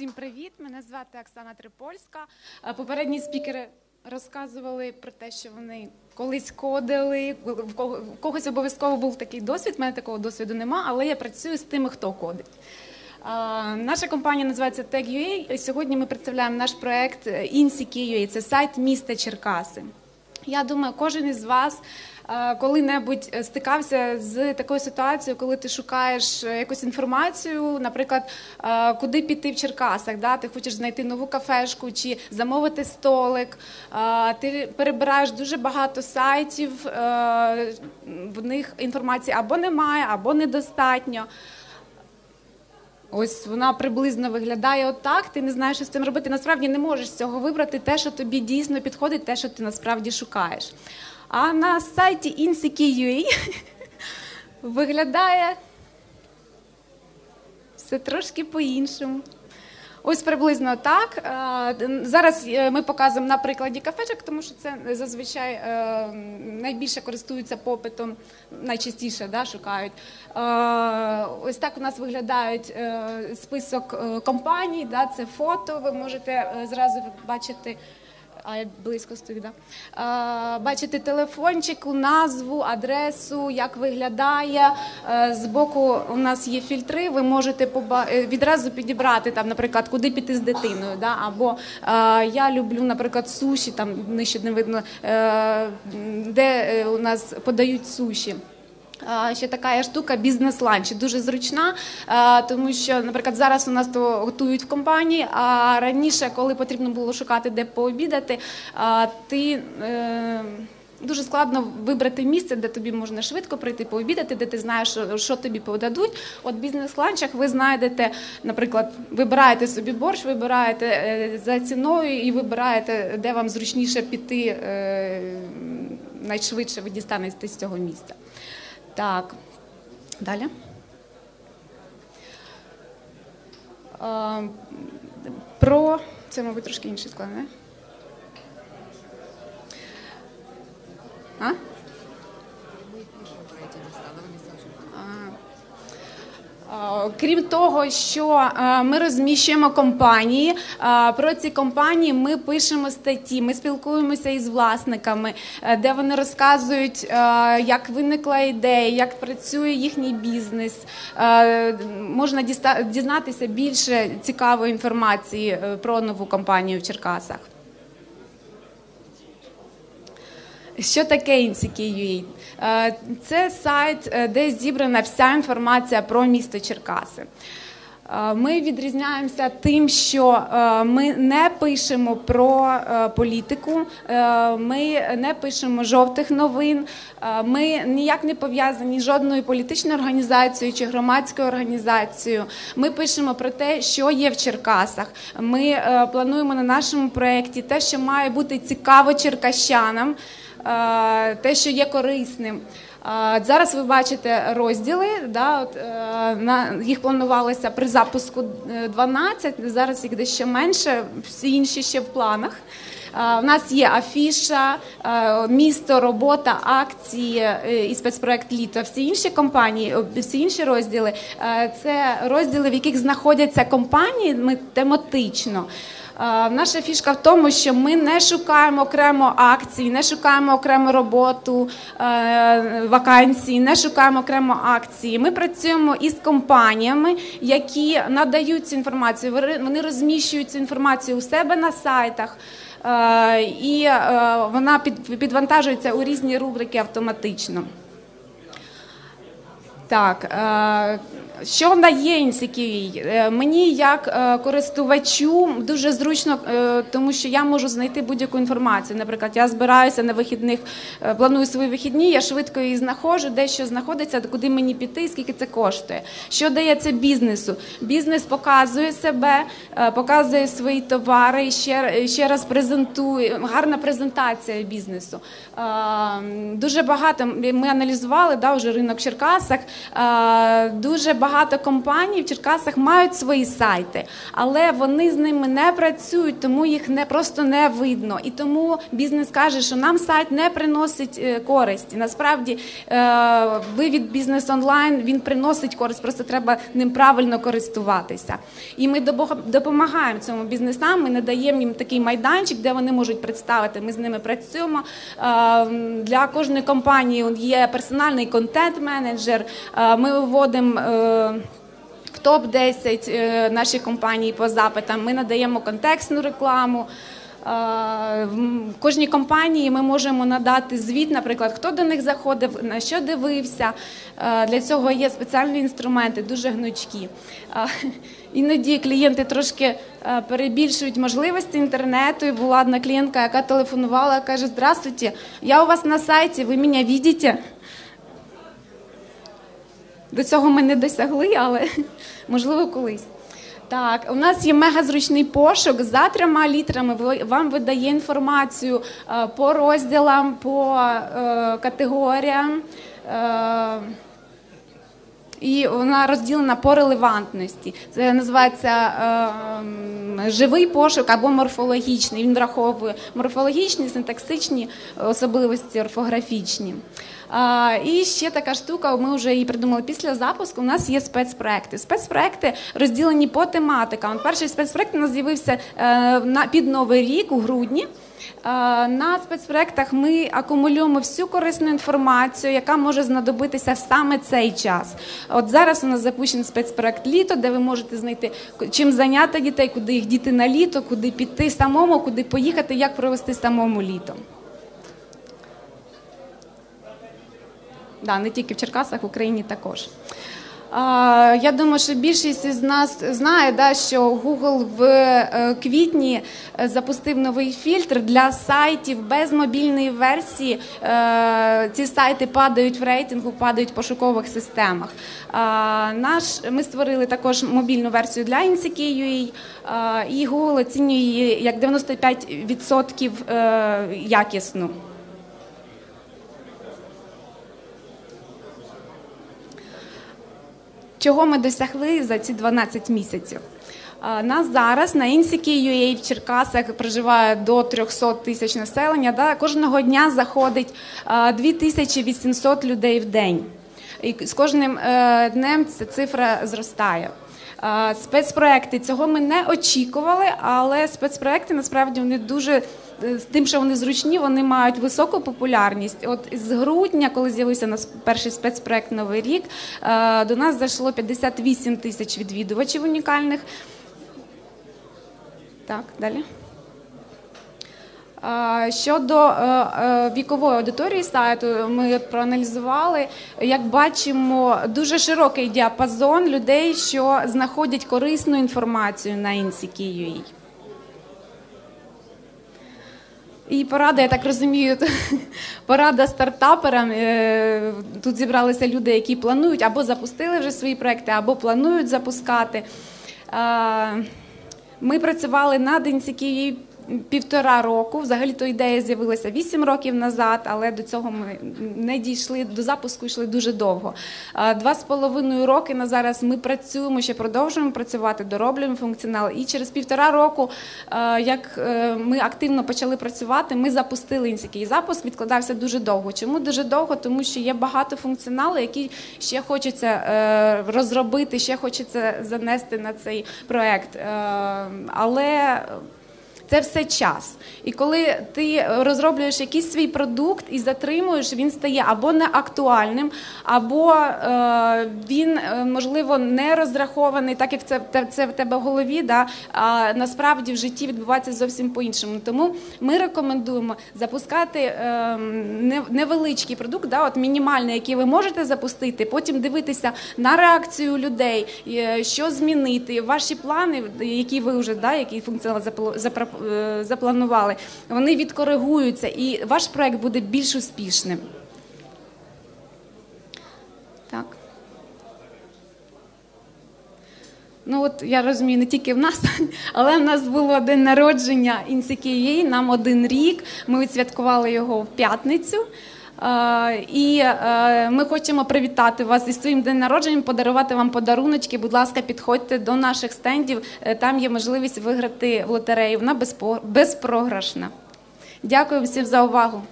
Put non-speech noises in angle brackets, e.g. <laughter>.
Всім привіт! Мене звати Оксана Трипольська. Е, Попередні спікери розказували про те, що вони колись кодили. В когось обов'язково був такий досвід. У мене такого досвіду нема, але я працюю з тими, хто кодить. Е, Наша компанія називається і Сьогодні ми представляємо наш проект INSEE.ua. Це сайт міста Черкаси. Я думаю, кожен із вас е, коли-небудь е, стикався з такою ситуацією, коли ти шукаєш е, якусь інформацію, наприклад, куди піти в Черкасах, да? ти хочеш знайти нову кафешку чи замовити столик. Ти перебираєш дуже багато сайтів, в них інформації або немає, або недостатньо. Ось вона приблизно виглядає отак. Ти не знаєш, що з цим робити. Насправді не можеш з цього вибрати те, що тобі дійсно підходить, те, що ти насправді шукаєш. А на сайті INSEE.ua виглядає все трошки по-іншому. Ось приблизно так. Е, Зараз е, ми показуємо на прикладі кафешок, тому що це зазвичай е, найбільше користуються попитом, найчастіше да, шукають. Ось так у нас виглядають список компаній. Да, це фото. Ви можете зразу бачити. А близько стою, да? Е, бачите телефончику, назву, адресу, як виглядає. Е, збоку у нас є фільтри. Ви можете поба- е, відразу підібрати там, наприклад, куди піти з дитиною. Да? Або е, я люблю, наприклад, суші, там нижче не видно, де у нас подають суші. Ще така штука бізнес-ланч, дуже зручна, тому що, наприклад, зараз у нас то готують в компанії, а раніше, коли потрібно було шукати, де пообідати, ти. Е, Дуже складно вибрати місце, де тобі можна швидко прийти пообідати, де ти знаєш, що, що тобі подадуть. От в бізнес-ланчах ви знайдете, наприклад, вибираєте собі борщ, вибираєте е, за ціною і вибираєте, де вам зручніше піти е, найшвидше ви дістанете з цього місця. Так, далі. Про це, мабуть, трошки інший склад, не? А? Крім того, що ми розміщуємо компанії, про ці компанії ми пишемо статті, ми спілкуємося із власниками, е, де вони розказують, е, як виникла ідея, як працює їхній бізнес. Е, Можна дізнатися більше цікавої інформації про нову компанію в Черкасах. Що таке INSEE.ua? Е, Це сайт, е, де зібрана вся інформація про місто Черкаси. Е, Ми відрізняємося тим, що ми не пишемо про політику, ми не пишемо жовтих новин, ми ніяк не пов'язані з жодною політичною організацією чи громадською організацією. Ми пишемо про те, що є в Черкасах. Ми плануємо на нашому проєкті те, що має бути цікаво черкащанам те, що є корисним. Е, Зараз ви бачите розділи. Да, от, е, на, їх планувалося при запуску е, 12, зараз їх дещо менше, всі інші ще в планах. Е, У нас є афіша, е, місто, робота, акції е, і спецпроект літо. Всі інші компанії, всі інші розділи е, це розділи, в яких знаходяться компанії ми тематично. Е, Наша фішка в тому, що ми не шукаємо окремо акції, не шукаємо окремо роботу, е, вакансії, не шукаємо окремо акції. Ми працюємо із компаніями, які надають цю інформацію. Вони- розміщують цю інформацію у себе на сайтах. е, І вона підвантажується у різні рубрики автоматично. Так, що дає інсіківій? Мені як е, користувачу дуже зручно, е, тому що я можу знайти будь-яку інформацію. Наприклад, я збираюся на вихідних, е, планую свої вихідні, я швидко її знаходжу, де що знаходиться, куди мені піти, скільки це коштує. Що дає це бізнесу? Бізнес показує себе, е, показує свої товари ще, ще раз презентує. Гарна презентація бізнесу. Е, Дуже багато ми аналізували да, вже ринок в Черкасах. е, Дуже багато багато компаній в Черкасах мають свої сайти, але вони з ними не працюють, тому їх не просто не видно. І тому бізнес каже, що нам сайт не приносить е, користі. Насправді е, вивід бізнес онлайн він приносить користь, просто треба ним правильно користуватися. І ми допомагаємо цьому бізнесам. Ми надаємо їм такий майданчик, де вони можуть представити. Ми з ними працюємо. Е, для кожної компанії є персональний контент-менеджер. Ми виводимо. В топ 10 наші компанії по запитам ми надаємо контекстну рекламу. В кожній компанії ми можемо надати звіт, наприклад, хто до них заходив, на що дивився. Для цього є спеціальні інструменти, дуже гнучкі. <laughs> Іноді клієнти трошки перебільшують можливості інтернету. І Була одна клієнтка, яка телефонувала, каже: Здравствуйте, я у вас на сайті, ви мене бачите? До цього ми не досягли, але <laughs> можливо колись. Так, у нас є мегазручний пошук за трьома літрами. Вам видає інформацію е, по розділам, по е, категоріям. Е, і вона розділена по релевантності. Це називається живий пошук або морфологічний. Він враховує морфологічні, синтаксичні особливості, орфографічні. І ще така штука, ми вже її придумали після запуску. У нас є спецпроекти. Спецпроекти розділені по тематикам. Перший спецпроект у нас з'явився е, під новий рік у грудні. На спецпроектах ми акумулюємо всю корисну інформацію, яка може знадобитися в саме цей час. От зараз у нас запущений спецпроект літо, де ви можете знайти чим зайняти дітей, куди їх діти на літо, куди піти самому, куди поїхати, як провести самому літо. Да, не тільки в Черкасах, в Україні також. Я думаю, що більшість із нас знає, да, що Google в е, квітні е, запустив новий фільтр для сайтів без мобільної версії. Е, ці сайти падають в рейтингу, падають в пошукових системах. Наш ми створили також мобільну версію для NCK.ua, і Google оцінює її як 95% якісну. Чого ми досягли за ці 12 місяців? Нас зараз на Інсікі.ua в Черкасах проживає до 300 тисяч населення. Да? Кожного дня заходить 2800 людей в день. І з кожним е, днем ця цифра зростає. Спецпроекти цього ми не очікували, але спецпроекти насправді вони дуже з тим, що вони зручні, вони мають високу популярність. От з грудня, коли з'явився нас перший спецпроект Новий рік, е, до нас зайшло 58 тисяч відвідувачів унікальних. Так, далі. Щодо е, е, вікової аудиторії сайту, ми проаналізували, як бачимо, дуже широкий діапазон людей, що знаходять корисну інформацію на INSEE.ua. І порада, я так розумію, <laughs> порада стартаперам. Е, тут зібралися люди, які планують або запустили вже свої проекти, або планують запускати. Ми працювали над інсікії півтора року. Взагалі то ідея з'явилася вісім років назад, але до цього ми не дійшли до запуску. Йшли дуже довго. Два з половиною роки на зараз ми працюємо ще продовжуємо працювати, дороблюємо функціонал. І через півтора року, як е, ми активно почали працювати, ми запустили інсікий запуск. Відкладався дуже довго. Чому дуже довго? Тому що є багато функціоналу, які ще хочеться е, розробити, ще хочеться занести на цей проект. Е, але це все час. І коли ти розроблюєш якийсь свій продукт і затримуєш, він стає або неактуальним, або е, він е, можливо не розрахований, так як це це в тебе в голові. Да? А насправді в житті відбувається зовсім по-іншому. Тому ми рекомендуємо запускати е, невеличкий продукт, да, от мінімальний, який ви можете запустити, потім дивитися на реакцію людей, е, що змінити, ваші плани, які ви вже да, який функціонал запропонували, Е, запланували, вони відкоригуються, і ваш проект буде більш успішним. Так. Ну от я розумію, не тільки в нас, <laughs> але в нас було день народження Інсікієї, нам один рік. Ми відсвяткували його в п'ятницю. Е, І е, ми хочемо привітати вас із своїм день народженням, подарувати вам подаруночки. Будь ласка, підходьте до наших стендів. Е, Там є можливість виграти в лотерею. Вона безпрограшна. Дякую всім за увагу.